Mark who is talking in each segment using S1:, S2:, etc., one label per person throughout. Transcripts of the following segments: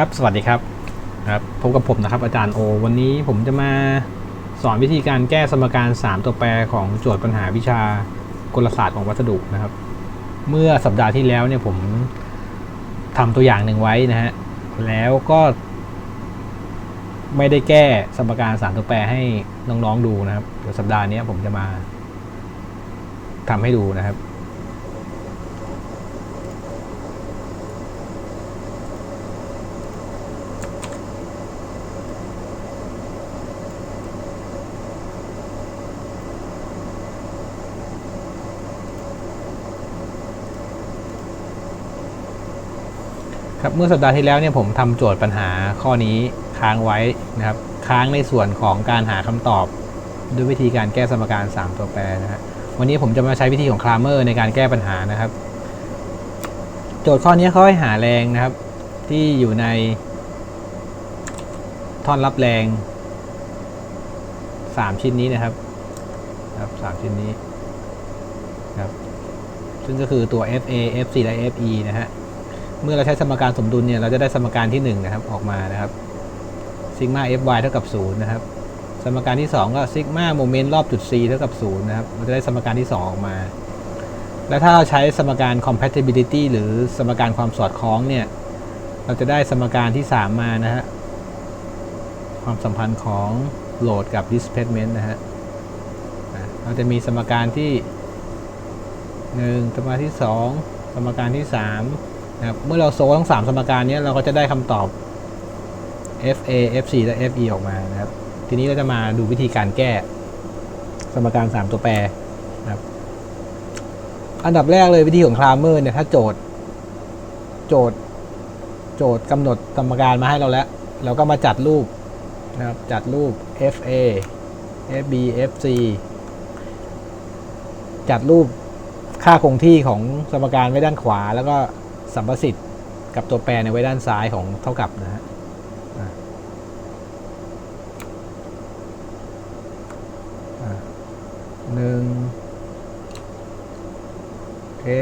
S1: ครับ สวัสดีครับครับพบกับผมนะครับอาจารย์โอ วันนี้ผมจะมาสอนวิธีการแก้สมการ 3 ตัวแปรของโจทย์ปัญหาวิชากลศาสตร์ของวัสดุนะครับ เมื่อสัปดาห์ที่แล้วเนี่ยผมทำตัวอย่างหนึ่งไว้นะฮะแล้วก็ ไม่ได้แก้สมการ 3 ตัวแปรให้น้องๆดูนะครับเดี๋ยวสัปดาห์นี้ผมจะมาทำให้ดูนะครับ ครับเมื่อสัปดาห์ที่แล้วเนี่ยผมทำโจทย์ปัญหาข้อนี้ค้างไว้นะครับค้างในส่วนของการหาคำตอบด้วยวิธีการแก้สมการ 3 ตัวแปรนะฮะวันนี้ผมจะมาใช้วิธีของคลาเมอร์ในการแก้ปัญหานะครับ โจทย์ข้อนี้เขาให้หาแรงนะครับ ที่อยู่ในท่อนรับแรง 3 ชิ้นนี้นะครับครับสามชิ้นนี้ครับซึ่งก็คือตัว FA FC และ FE นะฮะ เมื่อเราใช้สมการสมดุลเนี่ยเราจะได้สมการที่1นะครับออกมานะครับซิกมา fy เท่ากับ0นะครับสมการที่ 2 ก็ซิกมาโมเมนต์รอบจุด c เท่ากับ0นะครับเราจะได้สมการที่ 2 ออกมา และถ้าเราใช้สมการ compatibility หรือสมการความสอดคล้องเนี่ยเราจะได้สมการที่ 3 มานะฮะความสัมพันธ์ของโหลดกับ displacement นะฮะเราจะมีสมการที่ 1 สมการที่ 2 สมการที่ 3 นะครับเมื่อเราโซลทั้ง 3 สมการนี้เราก็จะได้คำตอบ FA FC และ FE ออกมานะครับ ทีนี้เราจะมาดูวิธีการแก้ สมการ 3 ตัวแปรนะครับ อันดับแรกเลยวิธีของคลาเมอร์เนี่ยถ้าโจทย์ โจทย์ โจทย์กำหนดสมการมาให้เราแล้ว เราก็มาจัดรูปนะครับจัดรูป FA FB FC จัดรูปค่าคงที่ของสมการไว้ด้านขวาแล้วก็ สัมประสิทธิ์กับตัวแปรในไว้ด้านซ้ายของเท่ากับนะฮะอะอะหนึ่ง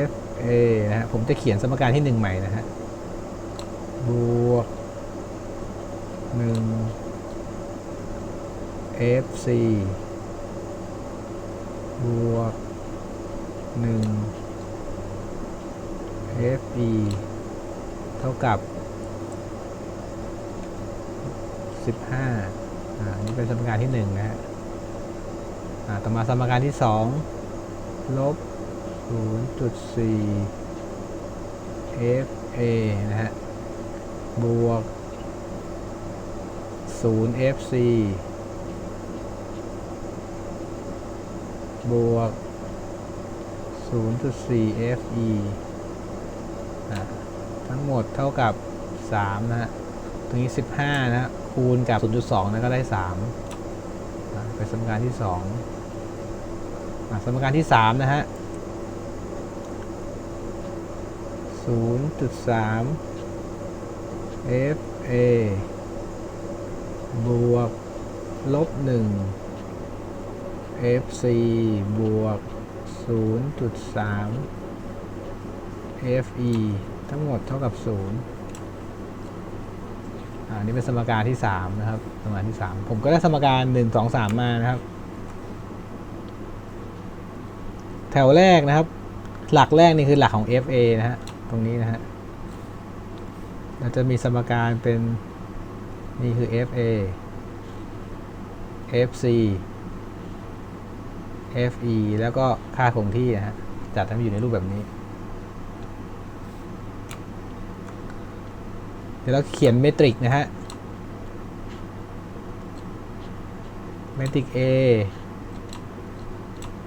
S1: F A นะฮะผมจะเขียนสมการที่หนึ่งใหม่นะฮะ บวกหนึ่ง F C บวกหนึ่ง FE เท่ากับ 15อ่าอันนี่เป็นสมการที่ 1 นะฮะอ่าต่อมาสมการที่ 2 ลบ 0.4 FA นะฮะ บวก 0 FC บวก 0.4 FE อะทั้งหมดเท่ากับ 3 นะฮะตรงนี้ 15 นะคูณกับ 0.2 นะก็ได้3อะเป็นสมการที่2อะสมการที่ 3 นะฮะ 0.3 FA บวก ลบ 1 FC บวก 0.3 FE ทั้งหมดเท่ากับ 0อ่านี่เป็นสมการที่ 3 นะครับ สมการที่ 3 ผมก็ได้สมการ 1 2 3 มานะครับ แถวแรกนะครับ หลักแรกนี่คือหลักของ FA นะฮะ ตรงนี้นะฮะ เราจะมีสมการเป็นนี่คือ FA FC FE แล้วก็ค่าคงที่นะฮะ จัดให้มันอยู่ในรูปแบบนี้ เดี๋ยวเราเขียนเมตริกนะฮะ เมตริก A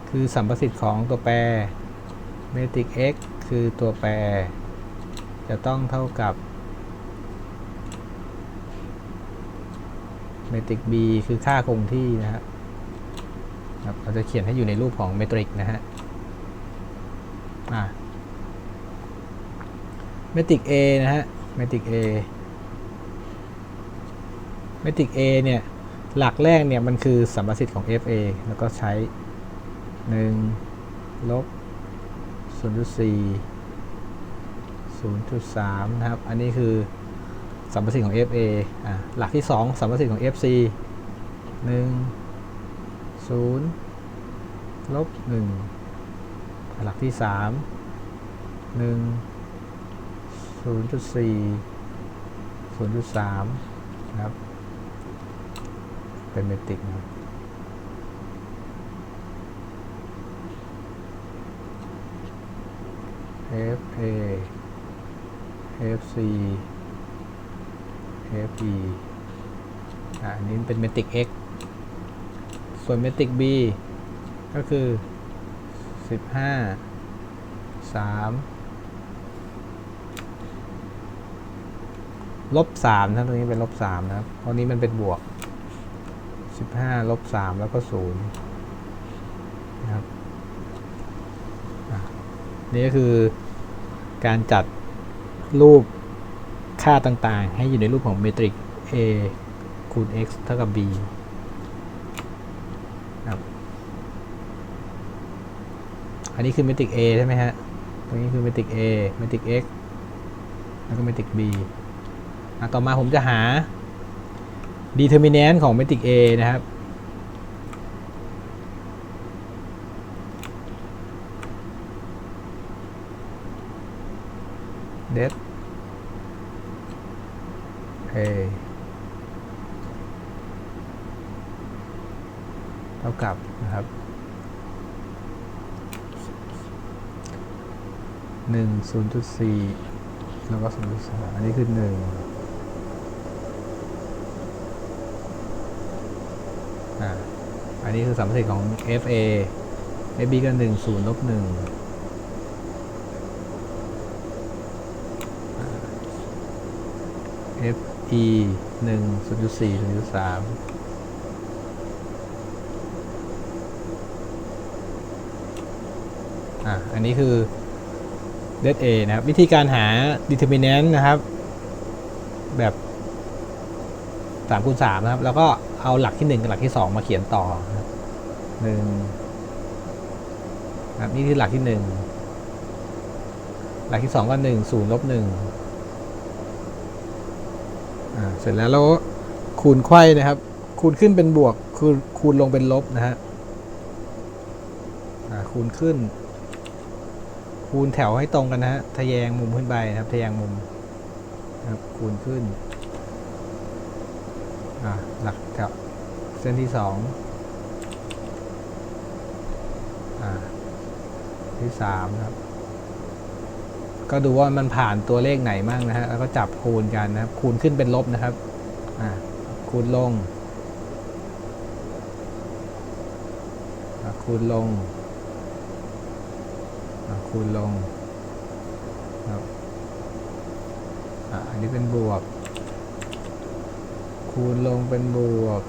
S1: คือสัมประสิทธิ์ของตัวแปร เมตริก X คือตัวแปร จะต้องเท่ากับ เมตริก B คือค่าคงที่นะฮะครับเราจะเขียนให้อยู่ในรูปของเมตริกนะฮะเมตริก A นะฮะ เมติก A เมติก A เนี่ย หลักแรกเนี่ย มันคือสัมประสิทธิ์ของ FA แล้วก็ใช้ 1 ลบ 0.4 0.3 นะครับ อันนี้คือสัมประสิทธิ์ของ FA อะหลักที่ 2 สัมประสิทธิ์ของ FC 1 0ลบ1หลักที่ 3 1 0.4 0.3 นะครับ เป็นเมตริกนะครับ FA FC FE อะอันนี้เป็นเมตริก X ส่วนเมตริก B ก็คือ 15 3 ลบ3นะตรงนี้เป็นลบ3นะครับเพราะนี้มันเป็นบวก15ลบ3แล้วก็0นย์นะครับนี่ก็คือการจัดรูปค่าต่างๆ ให้อยู่ในรูปของเมตริก A คูณ x เท่ากับ b ครับอันนี้คือเมตริก A ใช่ไหมฮะ ตรงนี้คือเมตริก A เมตริก x แล้วก็เมตริก b ต่อมาผมจะหา determinant ของ matrix A นะครับเดส A เท่ากับนะครับ1 0.4 แล้วก็0.2อันนี้คือ 1 อันนี้คือสัมพัทธิ์ของ FA FB ก็หนึ่งศูนย์ลบหนึ่ง FE หนึ่งศูนย์จุดสี่ศูนย์จุดสามอะ อันนี้คือ det A นะครับ วิธีการหา determinant นะครับ แบบ3คูณ3นะครับ แล้วก็ เอาหลักที่1กับหลักที่2มาเขียนต่อหนึ่งนะครับนี่คือหลักที่1หลักที่2ก็1 0ลบ1อ่าเสร็จแล้วเราก็คูณไขว้นะครับ คูณขึ้นเป็นบวก คูณคูณลงเป็นลบนะฮะคูณขึ้น คูณแถวให้ตรงกันนะฮะทะแยงมุมขึ้นไปนะครับ ทะแยงมุมครับคูณขึ้น อ่าหลักแถวเส้นที่สองอ่าที่สามครับ ก็ดูว่ามันผ่านตัวเลขไหนมั่งนะฮะ แล้วก็จับคูณกันนะครับ คูณขึ้นเป็นลบนะครับ อ่าคูณลงคูณลงคูณลงครับอันนี้เป็นบวก คูณลงเป็นบวก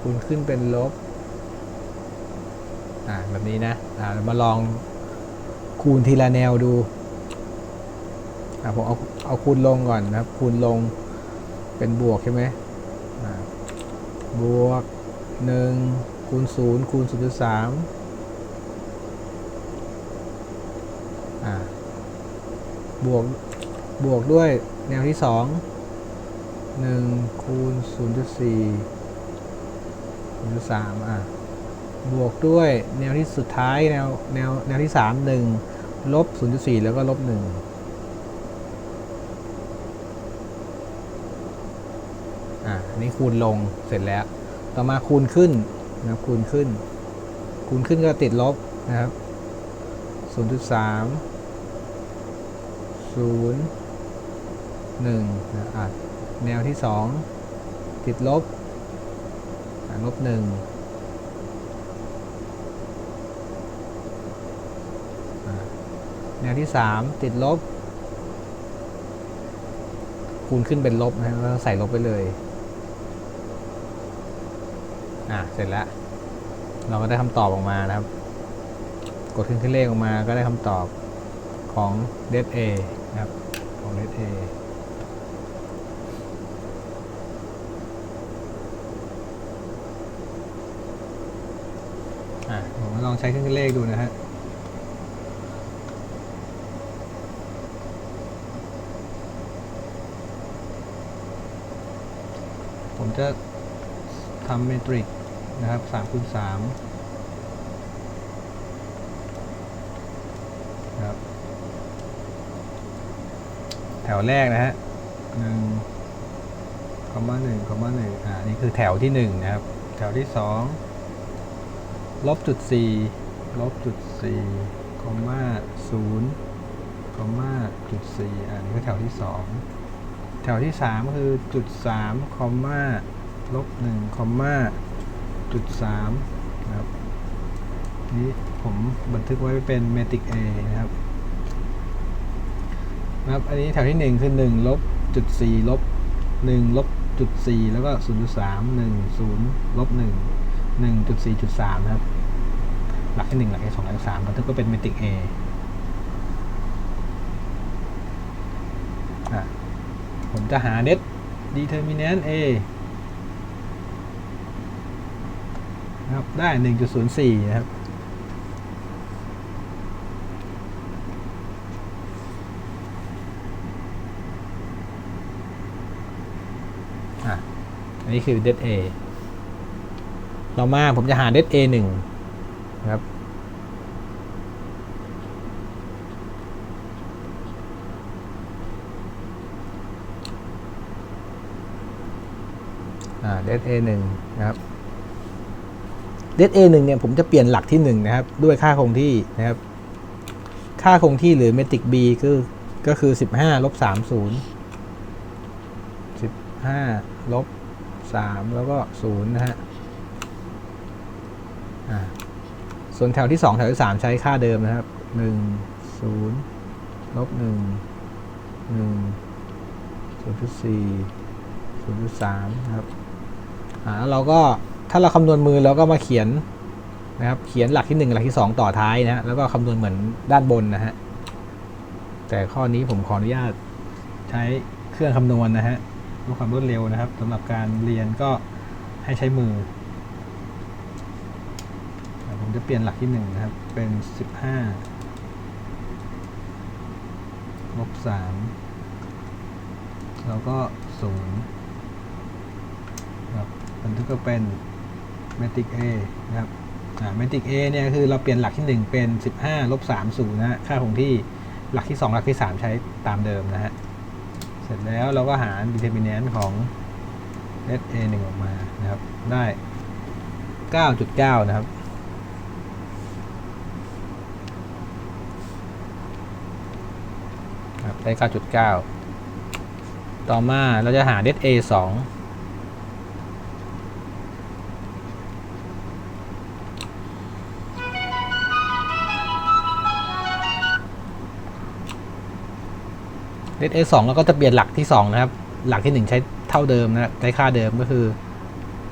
S1: คูณขึ้นเป็นลบ อ่าแบบนี้นะ อ่าเรามาลองคูณทีละแนวดู อะผมเอาเอาคูณลงก่อนนะครับ คูณลงเป็นบวกใช่ไหมอ่าบวกหนึ่งคูณศูนย์คูณศูนย์จุดสามอ่าบวกบวกด้วยแนวที่สอง หนึ่งคูณศูนย์จุดสี่ศูนย์จุดสามอะ บวกด้วยแนวที่สุดท้ายแนวแนวแนวที่3 1ลบ0.4แล้วก็ลบ1อะอันนี้คูณลงเสร็จแล้ว ต่อมาคูณขึ้นนะคูณขึ้น คูณขึ้นก็ติดลบนะครับ0.3 0 1นะอะ แนวที่ 2 ติดลบอ่ลบ1แนวที่ 3 ติดลบ คูณขึ้นเป็นลบนะแล้วใส่ลบไปเลย อะ เสร็จแล้ว เราก็ได้คำตอบออกมานะครับ กดขึ้นขึ้นเลขออกมาก็ได้คำตอบของ d e a A นะครับ ของ d e a ใช้เครื่องเลขดูนะฮะผมจะทำเมตริกนะครับสามคูณสามครับ แถวแรกนะฮะหนึ่งคอมมาหนึ่งคอมมาหนึ่งอ่า นี่คือแถวที่หนึ่งนะครับ แถวที่สอง ลบจุดสี่ลบจุดสี่คอมมาศูนย์คอมมาจุดสี่อ่านี่คือแถวที่สองแถวที่สามก็คือจุดสามคอมมาลบหนึ่งคอมมาจุดสามนะครับนี่ผมบันทึกไว้เป็นเมติก A นะครับนะครับ อันนี้แถวที่หนึ่งคือหนึ่งลบจุดสี่ลบหนึ่งลบจุดสี่แล้วก็ศูนย์จุดสามหนึ่งศูนย์ลบหนึ่ง หนึ่งจุดสี่จุดสามนะครับ หลักที่หนึ่งหลักที่สองหลักที่สามบันทึกก็เป็นเมตริก A อะผมจะหา net determinant A นะครับ ได้ 1.04นย์สี่นะครับอะอันนี้คือ det A ต่อมาผมจะหา det A 1 นะครับอ่า det A 1 นะครับ det A 1 เนี่ยผมจะเปลี่ยนหลักที่ 1 นะครับ ด้วยค่าคงที่นะครับ ค่าคงที่หรือ metric B คือก็คือ 15ลบ30 15ลบ3แล้วก็0นะฮะ ส่วนแถวที่ 2 แถวที่ 3 ใช้ค่าเดิมนะครับ 1 0ลบ1 1 0.4 0.3นะครับอ่าแล้วเราก็ถ้าเราคำนวณมือเราก็มาเขียนนะครับ เขียนหลักที่ 1 หลักที่ 2 ต่อท้ายนะฮะแล้วก็คำนวณเหมือนด้านบนนะฮะ แต่ข้อนี้ผมขออนุญาตใช้เครื่องคำนวณนะฮะเพื่อความรวดเร็วนะครับสำหรับการเรียนก็ให้ใช้มือ ผมจะเปลี่ยนหลักที่1นะครับ เป็น15ลบ3แล้วก็0ครับบันทึกก็เป็น matrix A นะครับอ่า matrix A เนี่ยคือเราเปลี่ยนหลักที่ 1 เป็น 15ลบ30นะฮะค่าคงที่หลักที่ 2 หลักที่ 3 ใช้ตามเดิมนะฮะ เสร็จแล้วเราก็หา determinant ของ s A 1 ออกมานะครับ ได้ 9.9 นะครับ ได้ 9.9 ต่อมาเราจะหา det a 2 det a 2แล้วก็จะเปลี่ยนหลักที่ 2 นะครับ หลักที่ 1 ใช้เท่าเดิมนะใช้ค่าเดิมก็คือ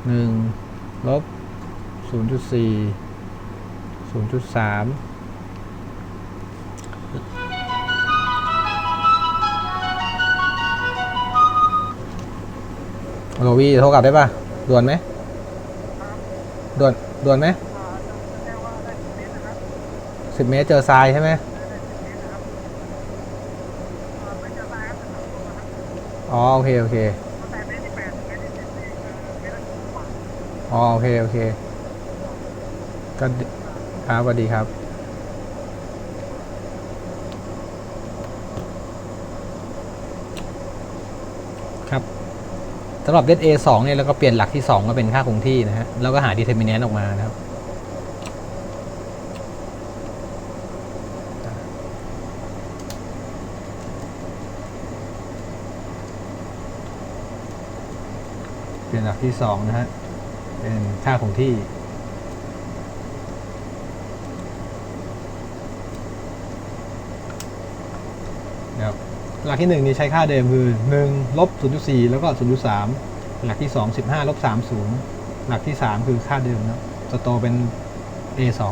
S1: 1 ลบ 0.4 0.3 โนวีโทรกลับได้ป่ะด่วนไหมด่วนด่วนไหมสิบเมตรเจอทรายใช่ไหมอ๋อโอเคโอเคอ๋อโอเคโอเคก็ครับสวัสดีครับ สำหรับ det a 2เนี่ยเราก็เปลี่ยนหลักที่ 2 มาเป็นค่าคงที่นะฮะแล้วก็หา determinant ออกมานะครับเปลี่ยนหลักที่สองนะฮะเป็นค่าคงที่ หลักที่ 1 นี่ใช้ค่าเดิมคือ 1 ลบ 0.4 แล้วก็ 0.3 หลักที่ 2 15 ลบ 30 หลักที่ 3 คือค่าเดิมนะจะโตเป็น a2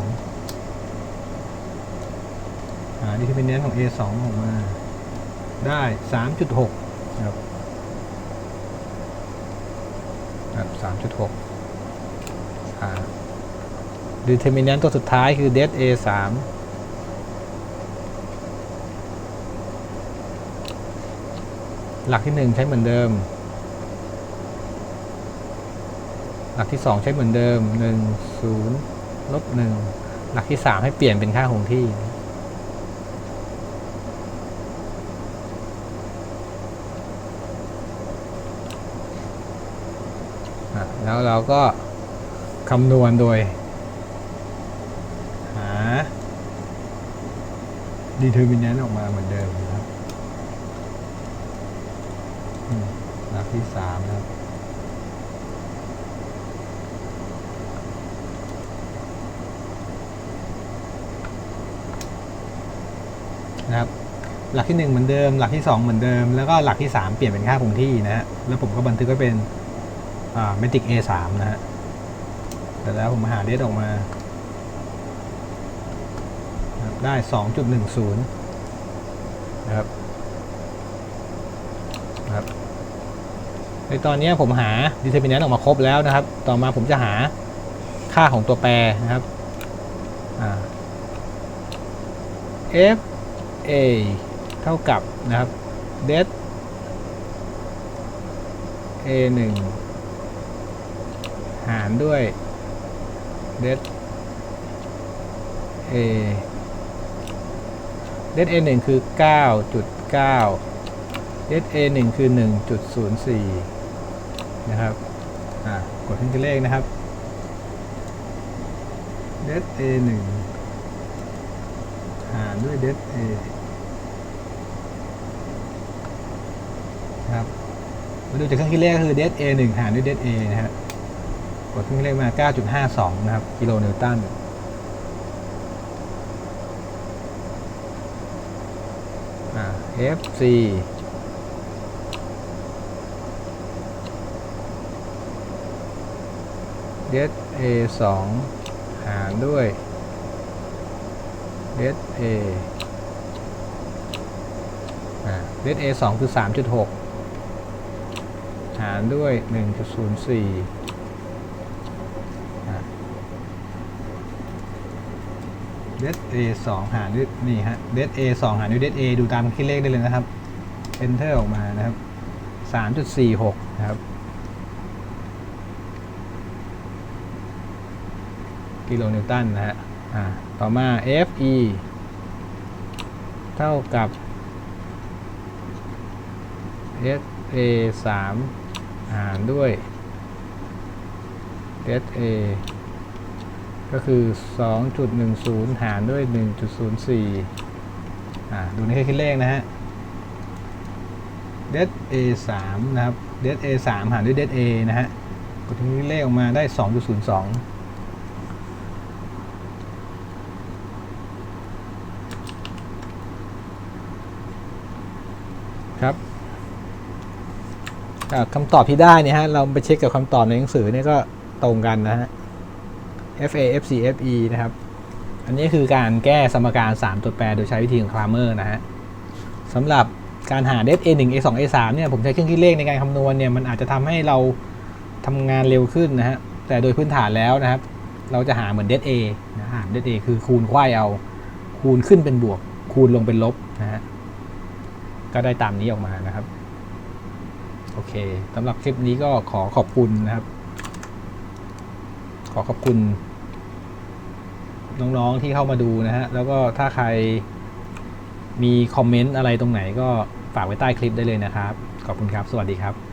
S1: อ่านี่คือเป็นเน้นของ a2 ออกมา ได้ 3.6 ครับสามจุดหกดีเทอร์มินแนนต์ตัวสุดท้ายคือ det a 3 หลักที่หนึ่งใช้เหมือนเดิม หลักที่ 2 ใช้เหมือนเดิม 1 0ลบ1หลักที่ 3 ให้เปลี่ยนเป็นค่าคงที่ แล้วเราก็คำนวณโดย หา determinant ออกมาเหมือนเดิมนะครับอืม หลักที่สามนะครับนะครับ หลักที่หนึ่งเหมือนเดิม หลักที่สองเหมือนเดิม แล้วก็หลักที่สามเปลี่ยนเป็นค่าคงที่นะฮะ แล้วผมก็บันทึกไว้เป็นอ่า metric A 3 นะฮะเสร็จแล้วผมหาเดทออกมา ได้ 2.10 นะครับ ในตอนนี้ผมหา determinant ออกมาครบแล้วนะครับ ต่อมาผมจะหาค่าของตัวแปรนะครับ f a เท่ากับนะครับ det a 1หารด้วย det a det a 1คือ 9.9 det a 1คือ 1.04 นะครับอ่ากดขึ้นตัวเลขนะครับ det a 1หารด้วย det a ครับมาดูจากเครื่องคิดเลขคือ det a 1หารด้วย det a นะฮะกดเครื่องคิดเลขมา 9.52 นะครับ กิโลนิวตันอ่า FC det a 2หารด้วย det a อ่า det a 2คือสามจุดหกหารด้วยหนึ่งจุดศูนย์สี่เอสองหารด้วยนี่ฮะเดสเอสองหารด้วยเดสเอดูตามคิดเลขได้เลยนะครับ Enter ออกมานะครับสามจุดสี่หกนะครับ กิโลนิวตันนะฮะต่อมา Fe เท่ากับ SA 3หารด้วย SA ก็คือ 2.10 หารด้วย 1.04อ่าดูในเครื่องคิดเลขนะฮะ det a 3นะครับ det a 3หารด้วย det a นะฮะกดที่เลขออกมาได้ 2.02 ครับอ่า คำตอบที่ได้เนี่ยฮะ เราไปเช็คกับคำตอบในหนังสือเนี่ยก็ตรงกันนะฮะ FA FC FE นะครับ อันนี้คือการแก้สมการ 3 ตัวแปรโดยใช้วิธีของคลาเมอร์นะฮะสำหรับการหา det a 1 a 2 a 3เนี่ย ผมใช้เครื่องคิดเลขในการคำนวณเนี่ย มันอาจจะทำให้เราทำงานเร็วขึ้นนะฮะ แต่โดยพื้นฐานแล้วนะครับ เราจะหาเหมือน det a นะหา det a คือคูณไขว้เอา คูณขึ้นเป็นบวก คูณลงเป็นลบนะฮะ ก็ได้ตามนี้ออกมานะครับ โอเคสำหรับคลิปนี้ก็ขอขอบคุณนะครับ ขอขอบคุณ น้องๆที่เข้ามาดูนะฮะ แล้วก็ถ้าใครมีคอมเมนต์อะไรตรงไหนก็ฝากไว้ใต้คลิปได้เลยนะครับ ขอบคุณครับ สวัสดีครับ